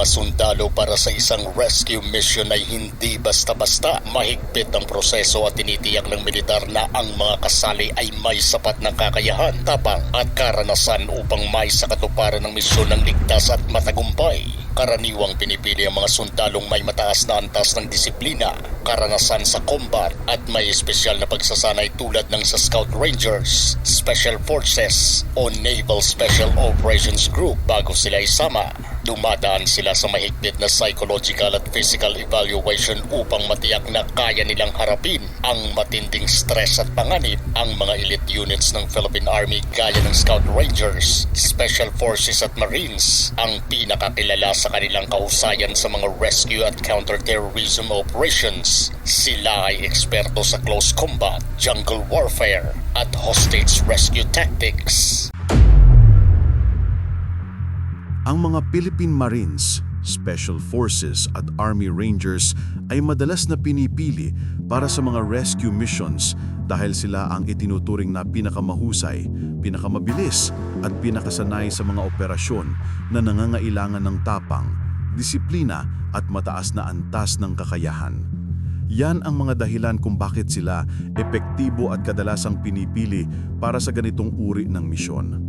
Mga sundalo para sa isang rescue mission ay hindi basta-basta. Mahigpit ang proseso at tinitiyak ng militar na ang mga kasali ay may sapat na kakayahan, tapang at karanasan upang may sa katuparan ng misyon ng ligtas at matagumpay. Karaniwang pinipili ang mga sundalong may mataas na antas ng disiplina, karanasan sa combat at may espesyal na pagsasanay tulad ng sa Scout Rangers, Special Forces o Naval Special Operations Group bago sila isama. Dumadaan sila sa mahigpit na psychological at physical evaluation upang matiyak na kaya nilang harapin ang matinding stress at panganib ang mga elite units ng Philippine Army gaya ng Scout Rangers, Special Forces at Marines ang pinakakilala sa kanilang kahusayan sa mga rescue at counter-terrorism operations. Sila ay eksperto sa close combat, jungle warfare at hostage rescue tactics. Ang mga Philippine Marines, Special Forces at Army Rangers ay madalas na pinipili para sa mga rescue missions dahil sila ang itinuturing na pinakamahusay, pinakamabilis at pinakasanay sa mga operasyon na nangangailangan ng tapang, disiplina at mataas na antas ng kakayahan. Yan ang mga dahilan kung bakit sila epektibo at kadalasang pinipili para sa ganitong uri ng misyon.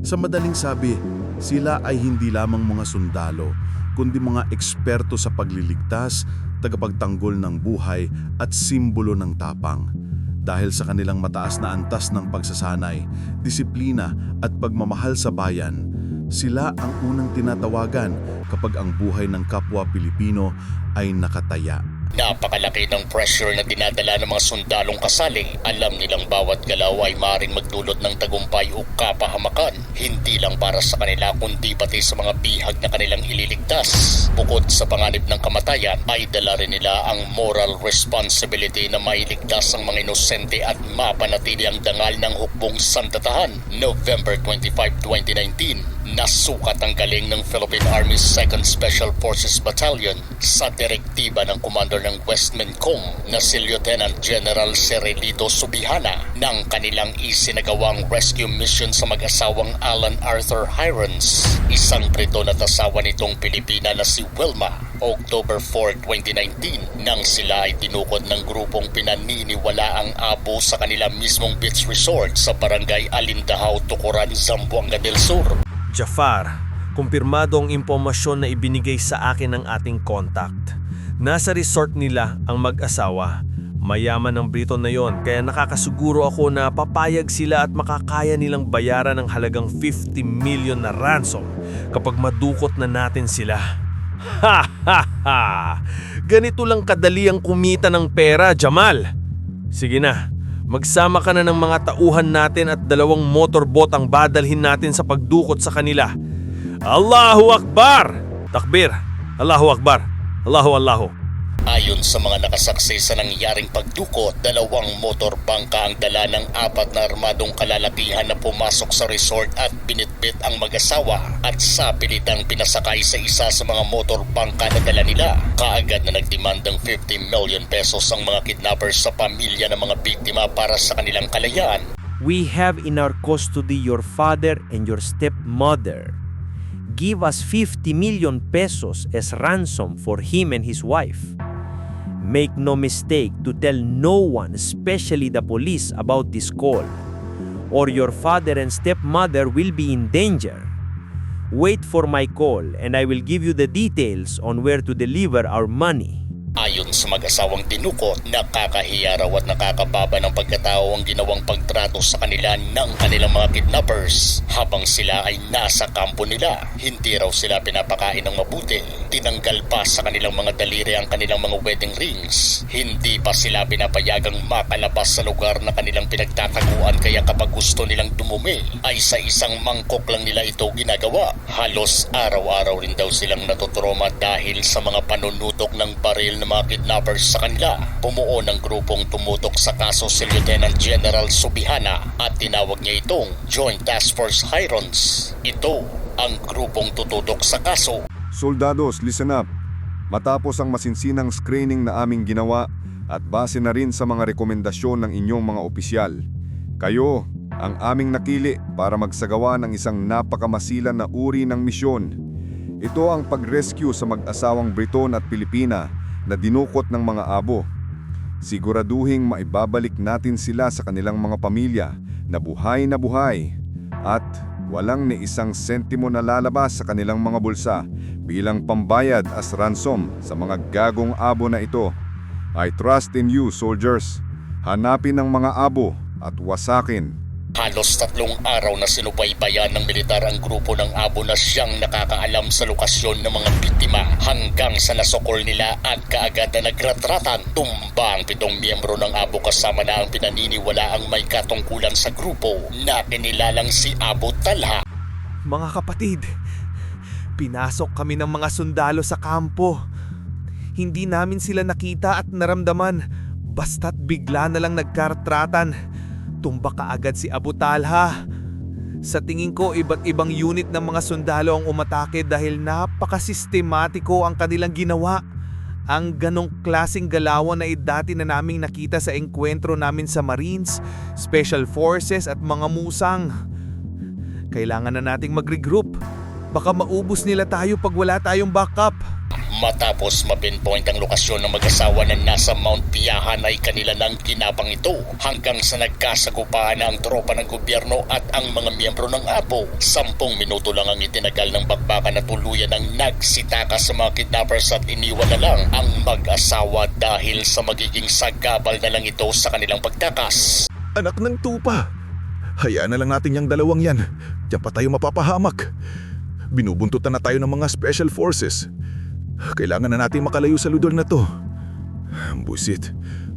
Sa madaling sabi, sila ay hindi lamang mga sundalo, kundi mga eksperto sa pagliligtas, tagapagtanggol ng buhay at simbolo ng tapang. Dahil sa kanilang mataas na antas ng pagsasanay, disiplina at pagmamahal sa bayan, sila ang unang tinatawagan kapag ang buhay ng kapwa Pilipino ay nakataya. Napakalaki ng pressure na dinadala ng mga sundalong kasali. Alam nilang bawat galaw ay maring magdulot ng tagumpay o kapahamakan. Hindi lang para sa kanila kundi pati sa mga bihag na kanilang ililigtas. Bukod sa panganib ng kamatayan ay dala rin nila ang moral responsibility na mailigtas ang mga inosente at mapanatili ang dangal ng hukbong santatahan. November 25, 2019 nasukat ang galing ng Philippine Army's 2nd Special Forces Battalion sa direktiba ng commander ng Westmencom na si Lieutenant General Cerelito Subihana ng kanilang isinagawang rescue mission sa mag-asawang Alan Arthur Hirons, isang Briton at asawa nitong Pilipina na si Wilma October 4, 2019 nang sila ay tinukod ng grupong pinaniniwala ang abo sa kanila mismong beach resort sa barangay Alindahaw, Tukuran, Zamboanga del Sur. Jafar, kumpirmado ang impormasyon na ibinigay sa akin ng ating contact. Nasa resort nila ang mag-asawa. Mayaman ang Briton na yon kaya nakakasiguro ako na papayag sila at makakaya nilang bayaran ng halagang 50 million na ransom kapag madukot na natin sila. Ha ha ha! Ganito lang kadali ang kumita ng pera, Jamal. Sige na, Magsama ka na ng mga tauhan natin at dalawang motorbot ang badalhin natin sa pagdukot sa kanila. Allahu Akbar! Takbir! Allahu Akbar! Allahu Allahu! Ayon sa mga nakasaksi sa nangyaring pagdukot, dalawang motor bangka ang dala ng apat na armadong kalalakihan na pumasok sa resort at binitbit ang mag-asawa at sa pilitang pinasakay sa isa sa mga motor bangka na dala nila. Kaagad na nagdemand ng 50 million pesos ang mga kidnappers sa pamilya ng mga biktima para sa kanilang kalayaan. We have in our custody your father and your stepmother. Give us 50 million pesos as ransom for him and his wife. Make no mistake to tell no one, especially the police, about this call, or your father and stepmother will be in danger. Wait for my call and I will give you the details on where to deliver our money. Ayon sa mag-asawang dinukot, nakakahiya raw at nakakababa ng pagkatao ang ginawang pagtrato sa kanila ng kanilang mga kidnappers habang sila ay nasa kampo nila. Hindi raw sila pinapakain ng mabuti. Tinanggal pa sa kanilang mga daliri ang kanilang mga wedding rings. Hindi pa sila pinapayagang makalabas sa lugar na kanilang pinagtataguan kaya kapag gusto nilang dumumi ay sa isang mangkok lang nila ito ginagawa. Halos araw-araw rin daw silang natutroma dahil sa mga panunutok ng baril ng mga kidnappers sa kanila. Bumuo ng grupong tumutok sa kaso si Lieutenant General Subihana at tinawag niya itong Joint Task Force Hirons. Ito ang grupong tututok sa kaso. Soldados, listen up. Matapos ang masinsinang screening na aming ginawa at base na rin sa mga rekomendasyon ng inyong mga opisyal, kayo ang aming nakili para magsagawa ng isang napakamasilan na uri ng misyon. Ito ang pag-rescue sa mag-asawang Briton at Pilipina na dinukot ng mga abo. Siguraduhing maibabalik natin sila sa kanilang mga pamilya na buhay na buhay at walang ni isang sentimo na lalabas sa kanilang mga bulsa bilang pambayad as ransom sa mga gagong abo na ito. I trust in you, soldiers. Hanapin ang mga abo at wasakin. Halos tatlong araw na sinubaybayan ng militar ang grupo ng abo na siyang nakakaalam sa lokasyon ng mga biktima hanggang sa nasokol nila at kaagad na nagratratan. Tumba ang pitong miyembro ng abo kasama na ang pinaniniwala ang may katungkulan sa grupo na kinilalang si Abo Talha. Mga kapatid, pinasok kami ng mga sundalo sa kampo. Hindi namin sila nakita at naramdaman, basta't bigla na lang nagkartratan. Tumba kaagad si Abu Talha. Sa tingin ko, iba't ibang unit ng mga sundalo ang umatake dahil napakasistematiko ang kanilang ginawa. Ang ganong klasing galawan na dati na naming nakita sa engkwentro namin sa Marines, Special Forces at mga musang. Kailangan na nating mag-regroup. Baka maubos nila tayo pag wala tayong backup. Matapos mapinpoint ang lokasyon ng mag-asawa na nasa Mount Piahan ay kanila nang kinabang ito hanggang sa nagkasagupaan na ang tropa ng gobyerno at ang mga miyembro ng APO. Sampung minuto lang ang itinagal ng bakbakan na tuluyan ang nagsitaka sa mga kidnappers at iniwan na lang ang mag-asawa dahil sa magiging sagabal na lang ito sa kanilang pagtakas. Anak ng tupa. Hayaan na lang natin yung dalawang yan. Diyan pa tayo mapapahamak. Binubuntutan na tayo ng mga special forces. Kailangan na natin makalayo sa ludol na to. Busit,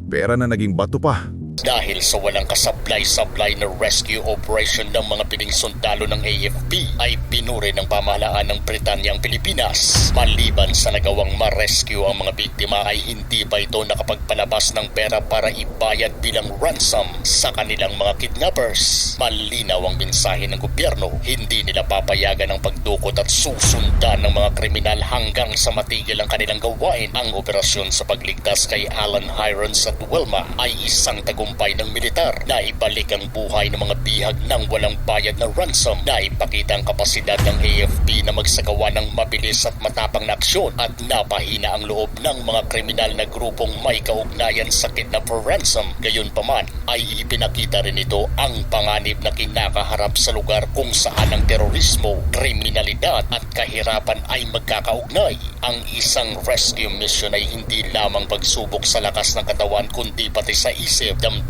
pera na naging bato pa. Dahil sa walang kasablay-sablay na rescue operation ng mga piling sundalo ng AFP ay pinuri ng pamahalaan ng Britanya ang Pilipinas. Maliban sa nagawang ma-rescue ang mga biktima ay hindi pa ito nakapagpalabas ng pera para ibayad bilang ransom sa kanilang mga kidnappers. Malinaw ang mensahe ng gobyerno, hindi nila papayagan ang pagdukot at susundan ng mga kriminal hanggang sa matigil ang kanilang gawain. Ang operasyon sa pagligtas kay Alan Hirons at Wilma ay isang tagumpay ng militar na ibalik ang buhay ng mga bihag ng walang bayad na ransom na ipakita ang kapasidad ng AFP na magsagawa ng mabilis at matapang na aksyon at napahina ang loob ng mga kriminal na grupong may kaugnayan sa kidnap for ransom. Gayunpaman ay ipinakita rin ito ang panganib na kinakaharap sa lugar kung saan ang terorismo, kriminalidad at kahirapan ay magkakaugnay. Ang isang rescue mission ay hindi lamang pagsubok sa lakas ng katawan kundi pati sa isip, damdamin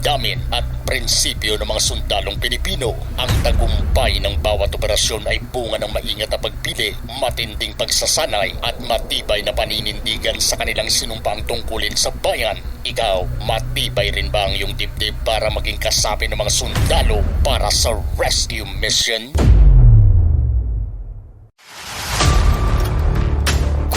at prinsipyo ng mga sundalong Pilipino. Ang tagumpay ng bawat operasyon ay bunga ng maingat na pagpili, matinding pagsasanay at matibay na paninindigan sa kanilang sinumpaang tungkulin sa bayan. Ikaw, matibay rin ba ang iyong dibdib para maging kasapi ng mga sundalo para sa rescue mission?